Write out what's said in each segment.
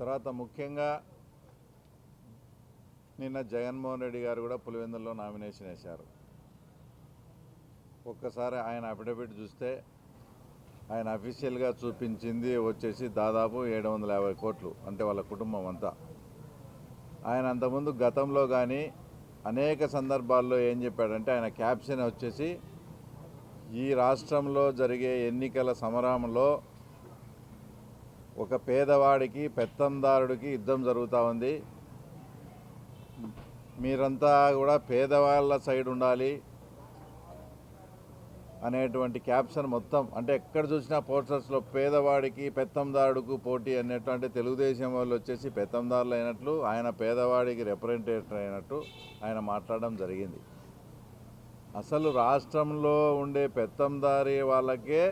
తర్వాత ముఖ్యంగా నిన్న జగన్మోహన్ రెడ్డి గారు కూడా పులివెందుల్లో నామినేషన్ వేశారు. ఒక్కసారి ఆయన అఫిడవిట్ చూస్తే ఆయన అఫీషియల్గా చూపించింది వచ్చేసి దాదాపు ఏడు వందల యాభై కోట్లు అంటే వాళ్ళ కుటుంబం అంతా. ఆయన అంతకుముందు గతంలో కానీ అనేక సందర్భాల్లో ఏం చెప్పాడంటే ఆయన క్యాప్షన్ వచ్చేసి ఈ రాష్ట్రంలో జరిగే ఎన్నికల సమరంలో ఒక పేదవాడికి పెత్తందారుడికి యుద్ధం జరుగుతూ ఉంది. మీరంతా కూడా పేదవాళ్ళ సైడ్ ఉండాలి అనేటువంటి క్యాప్షన్ మొత్తం. అంటే ఎక్కడ చూసినా పోస్టర్స్లో పేదవాడికి పెత్తందారుడుకు పోటీ అన్నట్టు అంటే తెలుగుదేశం వాళ్ళు వచ్చేసి పెత్తందారులు అయినట్లు ఆయన పేదవాడికి రిప్రజెంటేటర్ అయినట్టు ఆయన మాట్లాడడం జరిగింది. అసలు రాష్ట్రంలో ఉండే పెత్తందారి వాళ్ళకే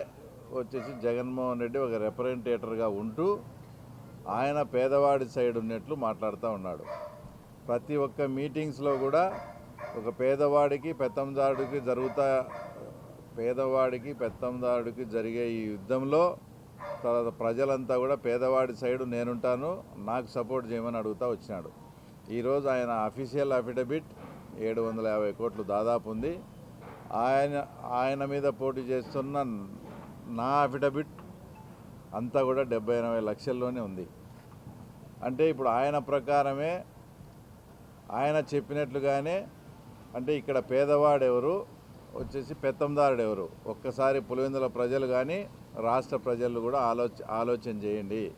వచ్చేసి జగన్మోహన్ రెడ్డి ఒక రిప్రజెంటేటర్గా ఉంటూ ఆయన పేదవాడి సైడ్ ఉన్నట్లు మాట్లాడుతూ ఉన్నాడు. ప్రతి ఒక్క మీటింగ్స్లో కూడా ఒక పేదవాడికి పెత్తందారుడికి జరుగుతా పేదవాడికి పెత్తందారుడికి జరిగే ఈ యుద్ధంలో తర్వాత ప్రజలంతా కూడా పేదవాడి సైడు నేనుంటాను నాకు సపోర్ట్ చేయమని అడుగుతూ వచ్చినాడు. ఈరోజు ఆయన అఫీషియల్ అఫిడవిట్ ఏడు వందల యాభై కోట్లు దాదాపు ఉంది. ఆయన ఆయన మీద పోటీ చేస్తున్న నా అఫిడవిట్ అంతా కూడా డెబ్బై ఎనభై లక్షల్లోనే ఉంది. అంటే ఇప్పుడు ఆయన ప్రకారమే ఆయన చెప్పినట్లుగానే అంటే ఇక్కడ పేదవాడు ఎవరు వచ్చేసి పెత్తందారుడు ఎవరు ఒక్కసారి పులివెందుల ప్రజలు కానీ రాష్ట్ర ప్రజలు కూడా ఆలోచ ఆలోచన చేయండి.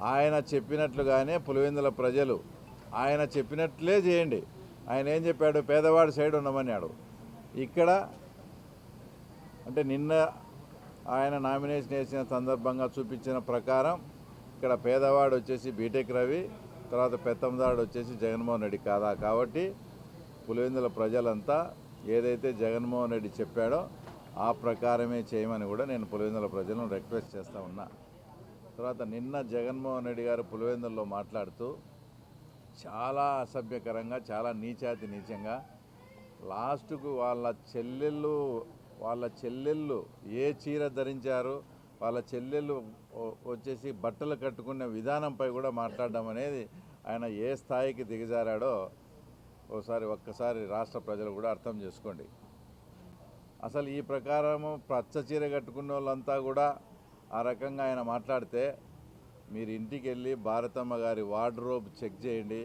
ఆయన చెప్పినట్లుగానే పులివెందుల ప్రజలు ఆయన చెప్పినట్లే చేయండి. ఆయన ఏం చెప్పాడు? పేదవాడి సైడ్ ఉండమన్నాడు. ఇక్కడ అంటే నిన్న ఆయన నామినేషన్ వేసిన సందర్భంగా చూపించిన ప్రకారం ఇక్కడ పేదవాడు వచ్చేసి బీటెక్ రవి తర్వాత పెత్తందారుడు వచ్చేసి జగన్మోహన్ రెడ్డి కాదా? కాబట్టి పులివెందుల ప్రజలంతా ఏదైతే జగన్మోహన్ రెడ్డి చెప్పాడో ఆ ప్రకారమే చేయమని కూడా నేను పులివెందుల ప్రజలను రిక్వెస్ట్ చేస్తూ ఉన్నా. తర్వాత నిన్న జగన్మోహన్ రెడ్డి గారు పులివెందుల్లో మాట్లాడుతూ చాలా అసభ్యకరంగా చాలా నీచాతి నీచంగా లాస్ట్కు వాళ్ళ చెల్లెళ్ళు వాళ్ళ చెల్లెళ్ళు ఏ చీర ధరించారు వాళ్ళ చెల్లెళ్ళు వచ్చేసి బట్టలు కట్టుకున్న విధానంపై కూడా మాట్లాడడం అనేది ఆయన ఏ స్థాయికి దిగజారాడో ఒకసారి ఒక్కసారి రాష్ట్ర ప్రజలు కూడా అర్థం చేసుకోండి. అసలు ఈ ప్రకారము పచ్చ చీర కట్టుకున్న వాళ్ళంతా కూడా ఆ రకంగా ఆయన మాట్లాడితే మీరు ఇంటికి వెళ్ళి భారతమ్మ గారి వార్డ్రోబ్ చెక్ చేయండి.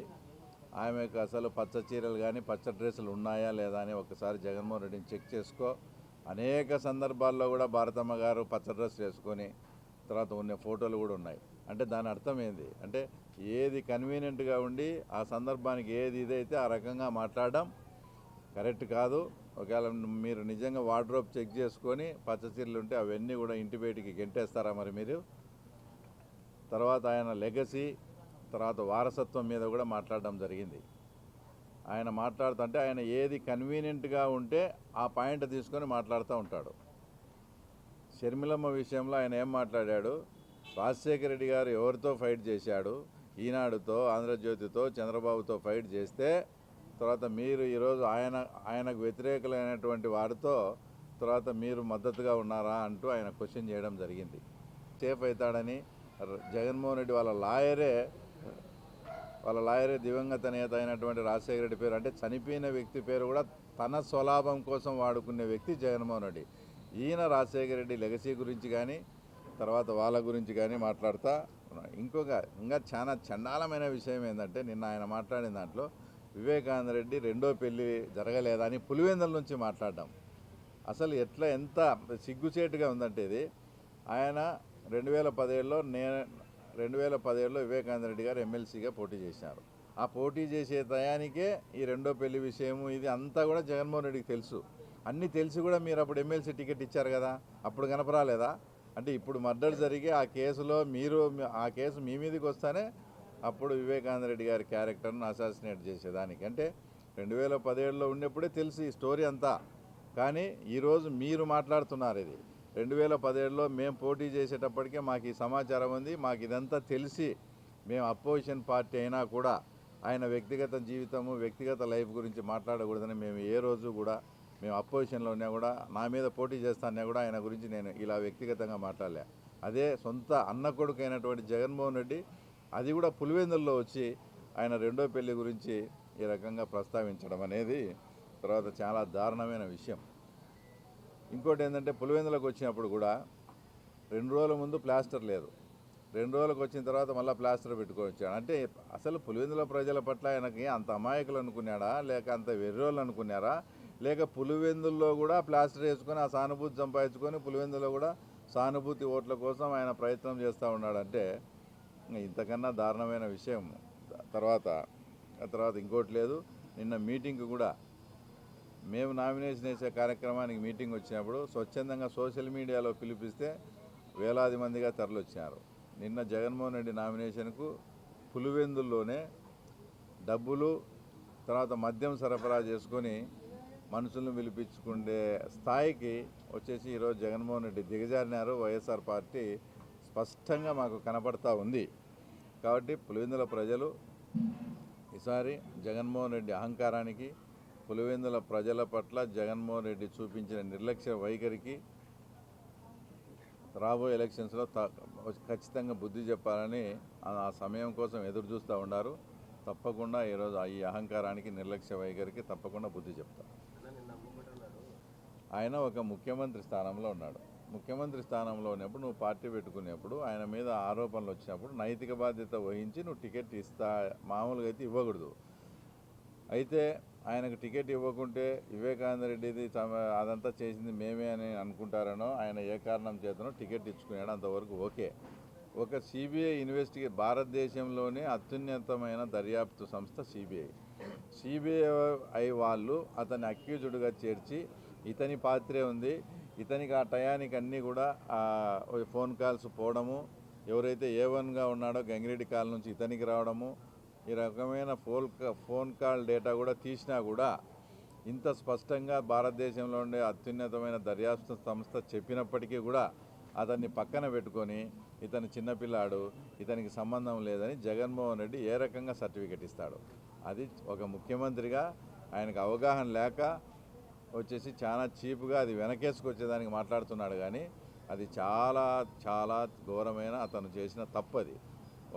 ఆమెకు అసలు పచ్చ చీరలు కానీ పచ్చ డ్రెస్సులు ఉన్నాయా లేదా అని ఒకసారి జగన్మోహన్ రెడ్డిని చెక్ చేసుకో. అనేక సందర్భాల్లో కూడా భారతమ్మ గారు పచ్చ డ్రెస్ వేసుకొని తర్వాత ఉన్న ఫోటోలు కూడా ఉన్నాయి. అంటే దాని అర్థం ఏంది? అంటే ఏది కన్వీనియంట్గా ఉండి ఆ సందర్భానికి ఏది ఇదైతే ఆ రకంగా మాట్లాడడం కరెక్ట్ కాదు. ఒకవేళ మీరు నిజంగా వార్డ్రోబ్ చెక్ చేసుకొని పచ్చ చీరలు ఉంటే అవన్నీ కూడా ఇంటి బయటికి గెంటేస్తారా మరి మీరు? తర్వాత ఆయన లెగసీ తర్వాత వారసత్వం మీద కూడా మాట్లాడడం జరిగింది. ఆయన మాట్లాడుతుంటే ఆయన ఏది కన్వీనియంట్గా ఉంటే ఆ పాయింట్ తీసుకొని మాట్లాడుతూ ఉంటాడు. షర్మిలమ్మ విషయంలో ఆయన ఏం మాట్లాడాడు? రాజశేఖర రెడ్డి గారు ఎవరితో ఫైట్ చేశాడు? ఈనాడుతో ఆంధ్రజ్యోతితో చంద్రబాబుతో ఫైట్ చేస్తే తర్వాత మీరు ఈరోజు ఆయన ఆయనకు వ్యతిరేకులైనటువంటి వారితో తర్వాత మీరు మద్దతుగా ఉన్నారా అంటూ ఆయన క్వశ్చన్ చేయడం జరిగింది. సేఫ్ అవుతాడని జగన్మోహన్ రెడ్డి వాళ్ళ లాయరే వాళ్ళ లాయరే దివంగత నేత అయినటువంటి రాజశేఖర రెడ్డి పేరు. అంటే చనిపోయిన వ్యక్తి పేరు కూడా తన స్వలాభం కోసం వాడుకునే వ్యక్తి జగన్మోహన్ రెడ్డి. ఈయన రాజశేఖర రెడ్డి లెగసీ గురించి కానీ తర్వాత వాళ్ళ గురించి కానీ మాట్లాడుతూ ఉన్నాడు. ఇంకొక ఇంకా చాలా చండాలమైన విషయం ఏంటంటే నిన్న ఆయన మాట్లాడిన దాంట్లో వివేకానంద రెడ్డి రెండో పెళ్ళి జరగలేదా అని పులివెందుల నుంచి మాట్లాడడం. అసలు ఎట్లా ఎంత సిగ్గుచేటుగా ఉందంటే ఇది. ఆయన రెండు వేల పదేళ్ళలో నేను రెండు వేల పదిహేడులో వివేకానంద రెడ్డి గారు ఎమ్మెల్సీగా పోటీ చేశారు. ఆ పోటీ చేసే టయానికే ఈ రెండో పెళ్ళి విషయము ఇది అంతా కూడా జగన్మోహన్ రెడ్డికి తెలుసు. అన్నీ తెలిసి కూడా మీరు అప్పుడు ఎమ్మెల్సీ టికెట్ ఇచ్చారు కదా అప్పుడు కనపరాలేదా? అంటే ఇప్పుడు మర్డర్ జరిగి ఆ కేసులో మీరు ఆ కేసు మీ మీదకి వస్తానే అప్పుడు వివేకానంద రెడ్డి గారి క్యారెక్టర్ను అసాసినేట్ చేసేదానికి. అంటే రెండు వేల పదిహేడులో ఉండేప్పుడే తెలుసు ఈ స్టోరీ అంతా. కానీ ఈరోజు మీరు మాట్లాడుతున్నారు ఇది. రెండు వేల పదిహేడులో మేము పోటీ చేసేటప్పటికే మాకు ఈ సమాచారం ఉంది. మాకు ఇదంతా తెలిసి మేము అపోజిషన్ పార్టీ అయినా కూడా ఆయన వ్యక్తిగత జీవితము వ్యక్తిగత లైఫ్ గురించి మాట్లాడకూడదని మేము ఏ రోజు కూడా మేము అపోజిషన్లో ఉన్నా కూడా నా మీద పోటీ చేస్తానే కూడా ఆయన గురించి నేను ఇలా వ్యక్తిగతంగా మాట్లాడలే. అదే సొంత అన్న కొడుకు అయినటువంటి జగన్మోహన్ రెడ్డి అది కూడా పులివెందుల్లో వచ్చి ఆయన రెండో పెళ్ళి గురించి ఈ రకంగా ప్రస్తావించడం అనేది తర్వాత చాలా దారుణమైన విషయం. ఇంకోటి ఏంటంటే పులివెందులకు వచ్చినప్పుడు కూడా రెండు రోజుల ముందు ప్లాస్టర్ లేదు. రెండు రోజులకు వచ్చిన తర్వాత మళ్ళీ ప్లాస్టర్ పెట్టుకొచ్చాడు అంటే అసలు పులివెందుల ప్రజల పట్ల ఆయనకి అంత అమాయకులు అనుకున్నాడా? లేక అంత వెర్రోళ్ళు అనుకున్నారా? లేక పులివెందుల్లో కూడా ప్లాస్టర్ వేసుకొని ఆ సానుభూతి సంపాదించుకొని పులివెందులో కూడా సానుభూతి ఓట్ల కోసం ఆయన ప్రయత్నం చేస్తూ ఉన్నాడంటే ఇంతకన్నా దారుణమైన విషయం. తర్వాత ఆ తర్వాత ఇంకోటి లేదు. నిన్న మీటింగ్ కూడా మేము నామినేషన్ వేసే కార్యక్రమానికి మీటింగ్ వచ్చినప్పుడు స్వచ్ఛందంగా సోషల్ మీడియాలో పిలిపిస్తే వేలాది మందిగా తరలొచ్చారు. నిన్న జగన్మోహన్ రెడ్డి నామినేషన్కు పులివెందుల్లోనే డబ్బులు తర్వాత మద్యం సరఫరా చేసుకొని మనుషులను పిలిపించుకునే స్థాయికి వచ్చేసి ఈరోజు జగన్మోహన్ రెడ్డి దిగజారినారు. వైఎస్ఆర్ పార్టీ స్పష్టంగా మాకు కనపడతా ఉంది. కాబట్టి పులివెందుల ప్రజలు ఈసారి జగన్మోహన్ రెడ్డి అహంకారానికి పులివెందుల ప్రజల పట్ల జగన్మోహన్ రెడ్డి చూపించిన నిర్లక్ష్య వైఖరికి రాబోయే ఎలక్షన్స్లో త ఖచ్చితంగా బుద్ధి చెప్పాలని ఆ ఆ సమయం కోసం ఎదురు చూస్తూ ఉన్నారు. తప్పకుండా ఈరోజు ఈ అహంకారానికి నిర్లక్ష్య వైఖరికి తప్పకుండా బుద్ధి చెప్తారు ఆయన ఒక ముఖ్యమంత్రి స్థానంలో ఉన్నాడు. ముఖ్యమంత్రి స్థానంలో ఉన్నప్పుడు నువ్వు పార్టీ పెట్టుకునేప్పుడు ఆయన మీద ఆరోపణలు వచ్చినప్పుడు నైతిక బాధ్యత వహించి నువ్వు టికెట్ ఇస్తా మామూలుగా అయితే ఇవ్వకూడదు. అయితే ఆయనకు టికెట్ ఇవ్వకుంటే వివేకానంద రెడ్డిది అదంతా చేసింది మేమే అని అనుకుంటారనో ఆయన ఏ కారణం చేతనో టికెట్ ఇచ్చుకున్నాడు అంతవరకు ఓకే. ఒక సిబిఐ ఇన్వెస్టిగే భారతదేశంలోనే అత్యున్నతమైన దర్యాప్తు సంస్థ సిబిఐ. సిబిఐ వాళ్ళు అతన్ని అక్యూజ్డ్గా చేర్చి ఇతని పాత్రే ఉంది. ఇతనికి ఆ టయానికి అన్నీ కూడా ఫోన్ కాల్స్ పోవడము ఎవరైతే ఏ వన్గా ఉన్నాడో గంగిరెడ్డి కాల్ నుంచి ఇతనికి రావడము ఈ రకమైన ఫోన్ ఫోన్ కాల్ డేటా కూడా తీసినా కూడా ఇంత స్పష్టంగా భారతదేశంలో ఉండే అత్యున్నతమైన దర్యాప్తు సంస్థ చెప్పినప్పటికీ కూడా అతన్ని పక్కన పెట్టుకొని ఇతను చిన్నపిల్లాడు ఇతనికి సంబంధం లేదని జగన్మోహన్ రెడ్డి ఏ రకంగా సర్టిఫికెట్ ఇస్తాడు. అది ఒక ముఖ్యమంత్రిగా ఆయనకు అవగాహన లేక వచ్చేసి చాలా చీప్గా అది వెనకేసుకొచ్చేదానికి మాట్లాడుతున్నాడు కానీ అది చాలా చాలా ఘోరమైన అతను చేసిన తప్పది.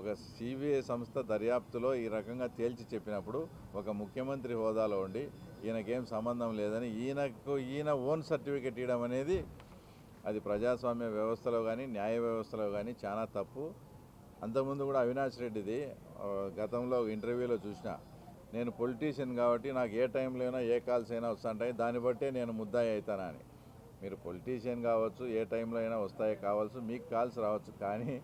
ఒక సిబిఐ సంస్థ దర్యాప్తులో ఈ రకంగా తేల్చి చెప్పినప్పుడు ఒక ముఖ్యమంత్రి హోదాలో ఉండి ఈయనకేం సంబంధం లేదని ఈయనకు ఈయన ఓన్ సర్టిఫికెట్ ఇవ్వడం అనేది అది ప్రజాస్వామ్య వ్యవస్థలో కానీ న్యాయ వ్యవస్థలో కానీ చాలా తప్పు. అంతకుముందు కూడా అవినాష్ రెడ్డిది గతంలో ఇంటర్వ్యూలో చూసిన. నేను పొలిటీషియన్ కాబట్టి నాకు ఏ టైంలో అయినా ఏ కాల్స్ అయినా వస్తుంటాయి దాన్ని బట్టే నేను ముద్దాయి అవుతానా అని. మీరు పొలిటీషియన్ కావచ్చు ఏ టైంలో అయినా వస్తాయి కావచ్చు మీకు కాల్స్ రావచ్చు కానీ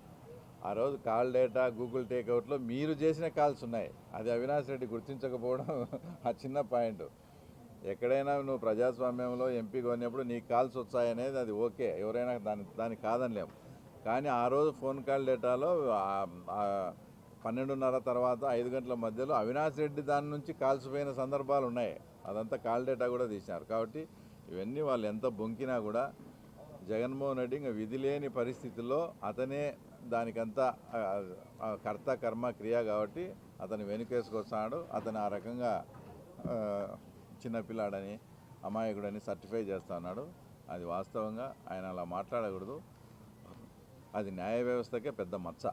ఆ రోజు కాల్ డేటా గూగుల్ టేక్అవుట్లో మీరు చేసిన కాల్స్ ఉన్నాయి. అది అవినాష్ రెడ్డి గుర్తించకపోవడం ఆ చిన్న పాయింట్. ఎక్కడైనా నువ్వు ప్రజాస్వామ్యంలో ఎంపీ కొన్నప్పుడు నీకు కాల్స్ వచ్చాయనేది అది ఓకే. ఎవరైనా దాని దానికి కాదనిలేము. కానీ ఆ రోజు ఫోన్ కాల్ డేటాలో పన్నెండున్నర తర్వాత ఐదు గంటల మధ్యలో అవినాష్ రెడ్డి దాని నుంచి కాల్స్ పోయిన సందర్భాలు ఉన్నాయి. అదంతా కాల్ డేటా కూడా తీసినారు. కాబట్టి ఇవన్నీ వాళ్ళు ఎంత బొంకినా కూడా జగన్మోహన్ రెడ్డి ఇంకా విధి లేని పరిస్థితుల్లో అతనే దానికంతా కర్త కర్మ క్రియ కాబట్టి అతను వెనుకేసుకొస్తాడు. అతను ఆ రకంగా చిన్నపిల్లాడని అమాయకుడని సర్టిఫై చేస్తా ఉన్నాడు. అది వాస్తవంగా ఆయన అలా మాట్లాడకూడదు. అది న్యాయ వ్యవస్థకే పెద్ద మచ్చ.